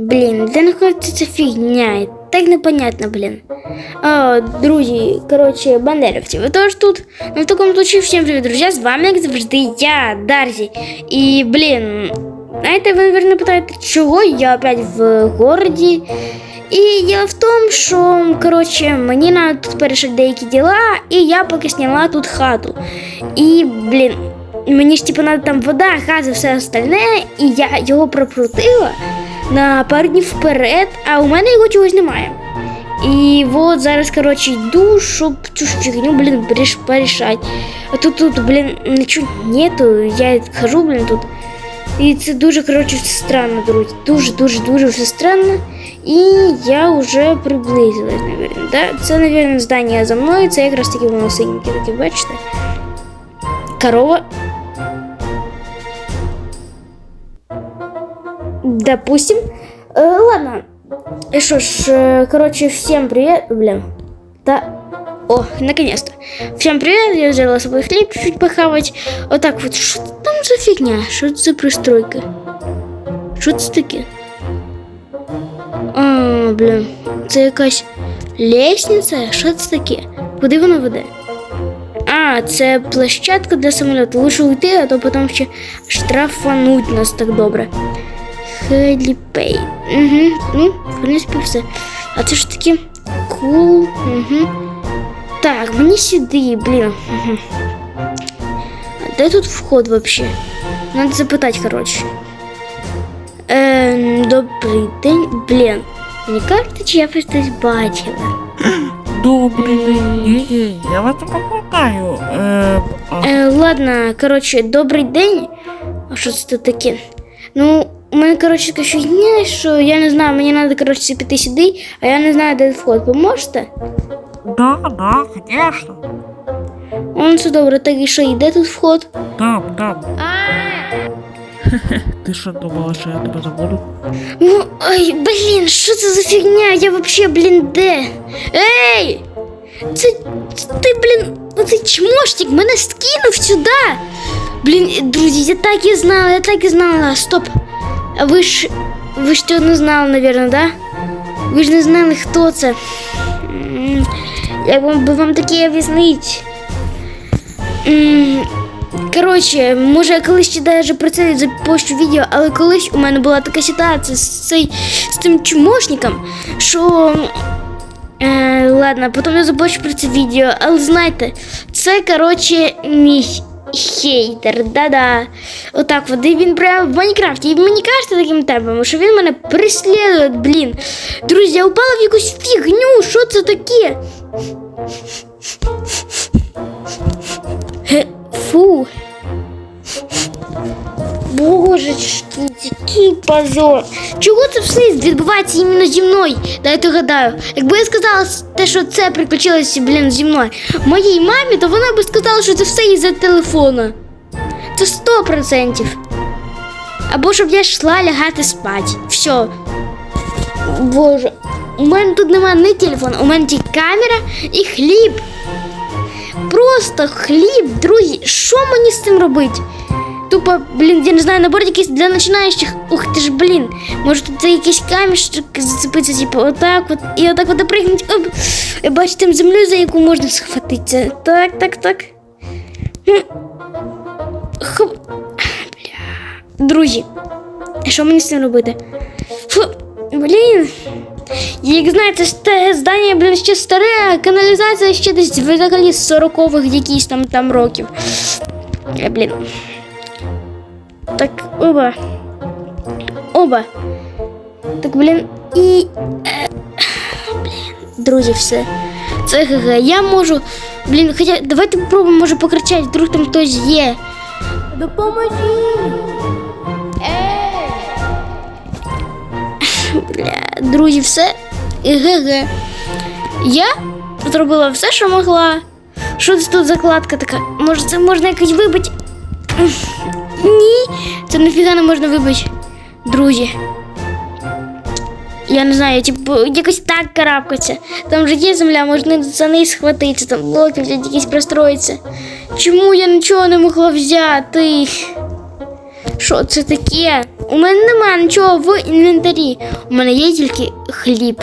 Блін, де знаходиться ця фігня? Так непонятно, блін. А, друзі, коротше, бандерівці, ви теж тут? Ну, в такому случае, всім привіт, друзі, з вами, як завжди, я, Дарзі. І, блін, знаєте, ви, наверное, питаєте, чого я опять в городі? І діло в тому, що, коротше, мені треба тут перешити деякі діла, і я поки сняла тут хату. І, блін, мені ж типу треба там вода, газ і все остальне, і я його прокрутила на пару днів вперед, а у мене його чогось немає. І от зараз, коротше, йду, щоб цю ж фігню, блін, поріш- порішати. А тут, тут, блін, нічого нету, я хожу, блін, тут. І це дуже, коротше, все странно, друзі. Дуже, дуже, дуже все странно. І я вже приблизилась, навірно. Да? Це, навірно, здання за мною, це якраз таки воно синеньке, таке, бачите? Корова. Допустим. Э, ладно. И что ж, э, короче, всем привет. Блин. Да. О, наконец-то. Всем привет, я взяла с собой хлеб чуть-чуть похавать. Вот так вот. Что там за фигня? Что это за пристройка? Що це таке? А, блін. Це якась лестниця? Що це таке? Куди вона веде? А, це площадка для самоліту. Лучше уйти, а то потім ще штрафануть нас так добре. Хеліпей. Угу. Ну, в принципі, все. А це ж таки кул. Угу. Так, мені сюди, блін. Угу. А де тут вход вообще? Надо запитати, коротше. Е, добрий день. Блін. Мені кажеться, чи я щось десь бачила. Добрий день, ні-ні, я вас не пам'ятаю. Е, а, Е, ладно, коротше, добрий день. А що це тут таке? Ну, у мене, коротше, така фігня, що я не знаю, мені треба, коротше, піти сюди, а я не знаю, де вход. Поможете? да, да, конечно. Он все добре, так і що, і де тут вход? Там, там. Ти що думала, що я тебе забуду? Ну, ой, блін, що це за фігня? Я вообще, блін, де? Ей! Це, це ти, блін, оцей чмошник мене скинув сюди. Блін, друзі, я так і знала, я так і знала. Стоп. А ви ж ви ж цього не знали, напевно, да? Ви ж не знали, хто це. Як вам би вам таке об'яснити? Коротше, може я колись ще навіть про це запощу відео, але колись у мене була така ситуація з, цей, з цим чмошником, що. Е, ладно, потім я запощу про це відео, але знаєте, це, коротше, мій хейтер, да-да. Отак от, і він прямо в Майнкрафті. І мені кажете таким темпом, що він мене переслідує, блін. Друзі, я упала в якусь фігню, що це таке? Фу. Божечки, який позор. Чого це все відбувається іменно зі мною? Дайте гадаю. Якби я сказала те, що це приключилося, блін, зі мною моїй мамі, то вона би сказала, що це все із-за телефона. Це сто процентів. Або щоб я йшла лягати спати. Все. Боже, у мене тут немає ні телефона, у мене тільки камера і хліб. Просто хліб, друзі, що мені з цим робити? Тупо, блін, я не знаю, набор якийсь для починаючих. Ух ти ж, блін. Може тут це якийсь камішок зацепиться, типу, отак от, і отак от допригнуть. Оп. І бачите, там землю, за яку можна схватитися. Так, так, так. Хоп. Бля. Друзі, що мені з цим робити? Фу, блін. Як знаєте, те здання, блін, ще старе, а каналізація ще десь взагалі з 40-х якісь там, там років. Е, блін. Так, оба. Оба. Так, блін, і. Е, блін, друзі, все. Це ГГ. Я можу. Блін, хоча давайте попробуємо, може, покричати, вдруг там хтось є. Допоможіть! Бля, друзі, все. ГГ. Я зробила все, що могла. Що це тут закладка така? Може, це можна якось вибити? Ні, це нафіга не можна вибити, друзі. Я не знаю, типу, якось так карабкаться. Там же є земля, можна за неї схватитися, там блоки взяти якісь простроїться. Чому я нічого не могла взяти? Що це таке? У У мене немає нічого в інвентарі. У мене є тільки хліб.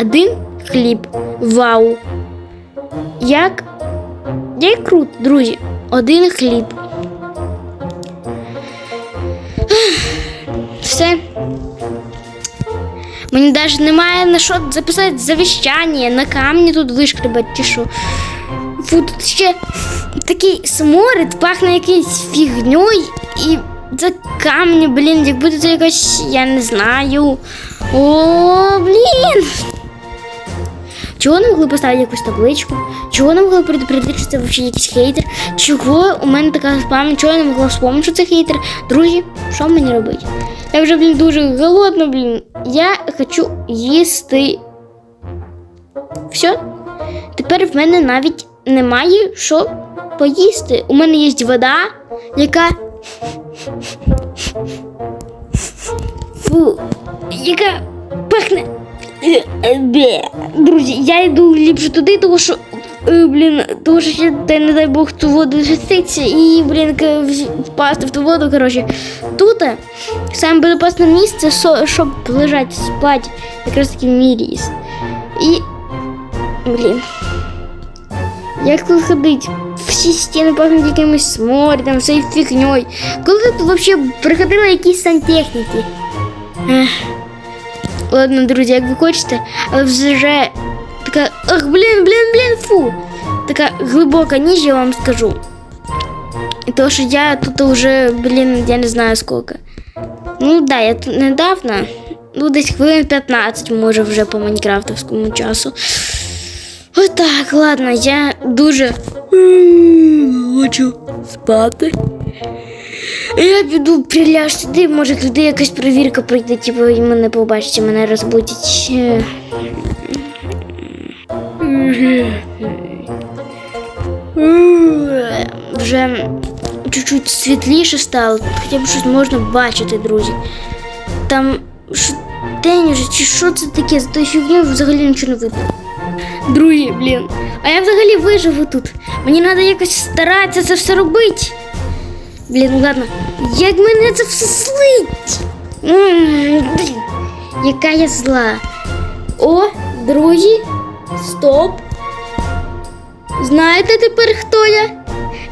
Один хліб. Вау. Як? Як круто, друзі. Один хліб. Все. Мені навіть немає на що записати завіщання, на камні тут вишкребати чи що. Фу, тут ще такий сморід, пахне якоюсь фігньою і це камні, блін, як буде це якось, я не знаю. О, блін. Чого не могли поставити якусь табличку? Чого не могли предупредити, що це взагалі якийсь хейтер? Чого у мене така пам'ять? Чого я не могла вспомнити, що це хейтер? Друзі, що мені робити? Я вже, блін, дуже голодна, блін. Я хочу їсти. Все. Тепер в мене навіть немає що поїсти. У мене є вода, яка. Фу, яка пахне. Е. Друзі, я йду ліпше туди, тому що. е, Блін, тому що ще не дай Бог ту воду заститься і, блін, впасти в ту воду. Коротше, тут е, саме безпечне місце, щоб лежати спати, якраз таки мій ліс. І. Блін. Як тут ходить? Всі стіни пахнуть якимось смородом, всією фігньою. Коли тут взагалі приходили якісь сантехніки? Ех. Ладно, друзі, як ви хочете, але вже така. Ах, блін, блін, блін, фу. Така глибока ніж, я вам скажу. І то, що я тут уже, блін, я не знаю скільки. Ну да, я тут недавно. Ну, десь хвилин 15, може, вже по майнкрафтовському часу. Отак, ладно, я дуже м, хочу спати. Я піду приляж сюди, може туди якась перевірка пройде, типу, і мене побачить, мене розбудять. Вже чуть-чуть світліше стало, хоча б щось можна бачити, друзі. Там що день чи що це таке? За тою фігньою взагалі нічого не видно. Друзі, блін. А я взагалі виживу тут. Мені треба якось старатися це все робити. Блін, ладно. Як мене це все слить? Блін, яка я зла. О, друзі, стоп. Знаєте тепер хто я?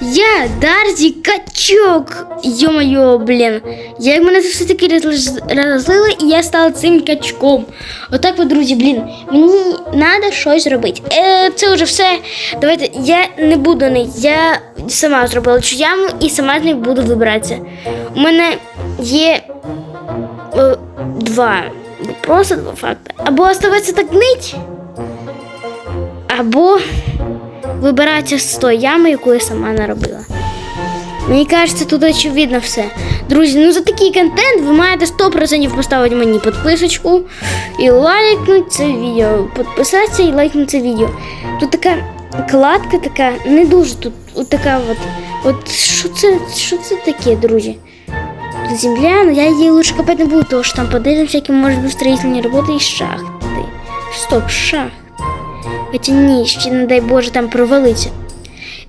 Я Дарзі Качок. Йо-моє, блін. Як мене це все таки розлило, і я стала цим качком. Отак, от, друзі, блін, мені треба щось робити. Е, це вже все. Давайте я не буду не. Я сама зробила цю яму і сама з них буду вибиратися. У мене є е, два. Просто два факти. Або оставатися так нить, або вибиратися з тої ями, яку я сама наробила. Мені кажеться, тут очевидно все. Друзі, ну за такий контент ви маєте 100% поставити мені підписочку і лайкнути це відео. Підписатися і лайкнути це відео. Тут така кладка така, не дуже тут от така от. От що це, що це таке, друзі? Тут земля, ну я її лучше копати не буду, тому що там под этим всяким може бути строительні роботи і шахти. Стоп, шахти. Хоча ні, ще не дай Боже там провалиться.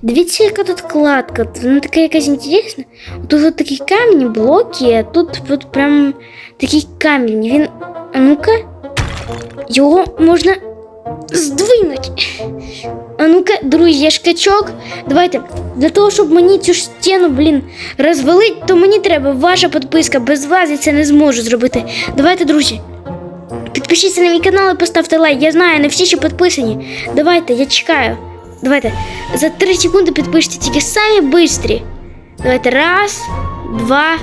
Дивіться, яка тут кладка. Вона така якась інтересна. Тут от такі камні, блоки, а тут от прям такий камінь. Він. А ну-ка. Його можна здвинути. А ну-ка, друзі, я ж качок. Давайте. Для того, щоб мені цю стіну, блін, розвалить, то мені треба ваша підписка. Без вас я це не зможу зробити. Давайте, друзі. Підпишіться на мій канал і поставте лайк. Я знаю, не всі ще підписані. Давайте, я чекаю. Давайте. За 3 секунди підпишіться тільки самі бистрі. Давайте. Раз, два,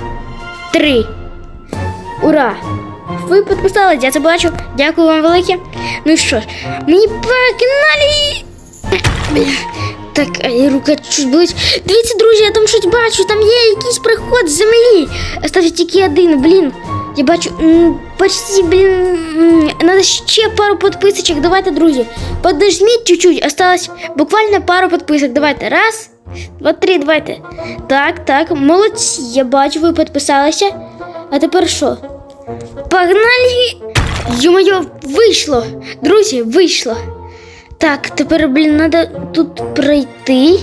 три. Ура! Ви підписались, я це бачу. Дякую вам велике. Ну і що ж, мені погнали! Так, а я рука чуть болить. Дивіться, друзі, я там щось бачу, там є якийсь приход з землі. Остався тільки один, блін. Я бачу, м, почти, блін, м, надо ще пару підписочок. Давайте, друзі. Подожміть чуть-чуть, осталось буквально пару підписок. Давайте, раз, два, три, давайте. Так, так, молодці, я бачу, ви підписалися. А тепер що? Погнали! Ё-моё, вийшло! Друзі, вийшло. Так, тепер, блін, треба тут пройти.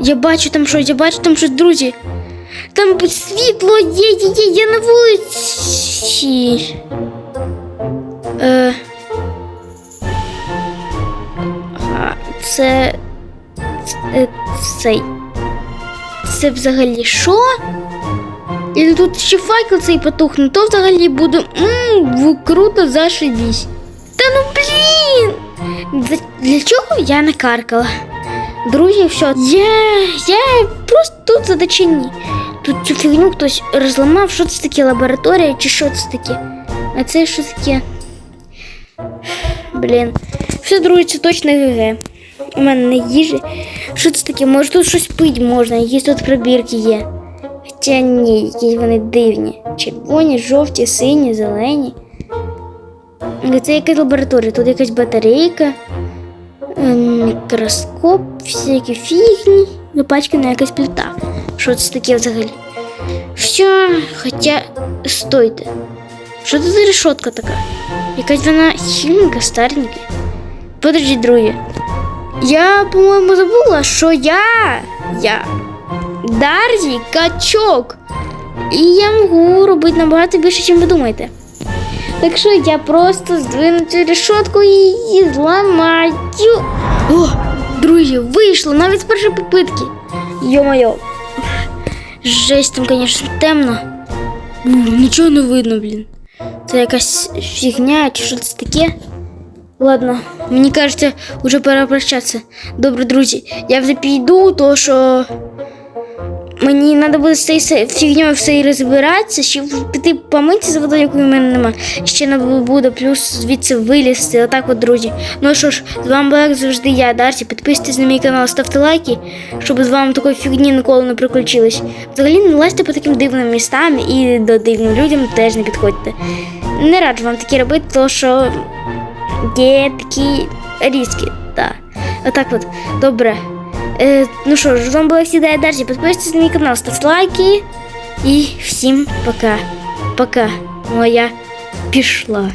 Я бачу там щось, я бачу там щось, друзі. Там світло є, є, є, я на вулиці. Е, а, це. Це. Цей. Це взагалі що? І тут ще факел цей потухне, то взагалі буде мм, круто зашибісь. Та ну блін! Для, для чого я не каркала? Друзі, все, я, я просто тут задачині. Тут цю фігню хтось розламав, що це таке лабораторія чи що це таке. А це що таке? Блін. Все, друзі, це точно ГГ. У мене не їжі. Що це таке? Може тут щось пити можна, якісь тут пробірки є. Хоча ні, якісь вони дивні. Червоні, жовті, сині, зелені. Це якась лабораторія, тут якась батарейка, е, мікроскоп, всякі фігні, запачкана якась плита. Що це таке взагалі? Все, хоча стойте. Що це за решетка така? Якась вона хіленька, старенька. Подожди, друзі. Я, по-моєму, забула, що я. Я. Дарзі качок. І я можу робити набагато більше, ніж ви думаєте. Так що я просто здвину цю решетку і її зламаю. О, друзі, вийшло навіть з першої попитки. Йо-моє. Жесть, там, звісно, темно. Ну, Нічого не видно, блін. Це якась фігня, чи що це таке? Ладно, мені кажеться, вже пора прощатися. Добре, друзі, я вже піду, то що Мені треба буде з цією фігньою все розбиратися, щоб піти помитися за водою, якої в мене нема. Ще треба буде плюс звідси вилізти. Отак от, друзі. Ну що ж, з вами була як завжди я, Дарсі. Підписуйтесь на мій канал, ставте лайки, щоб з вами такої фігні ніколи не приключилось. Взагалі не лазьте по таким дивним містам і до дивним людям теж не підходьте. Не раджу вам такі робити, тому що є такі різкі. Так. Отак от. Добре. Е, ну що ж, вам было всегда я Подписывайтесь на мій канал, ставте лайки. І всім пока. Пока. Моя пішла.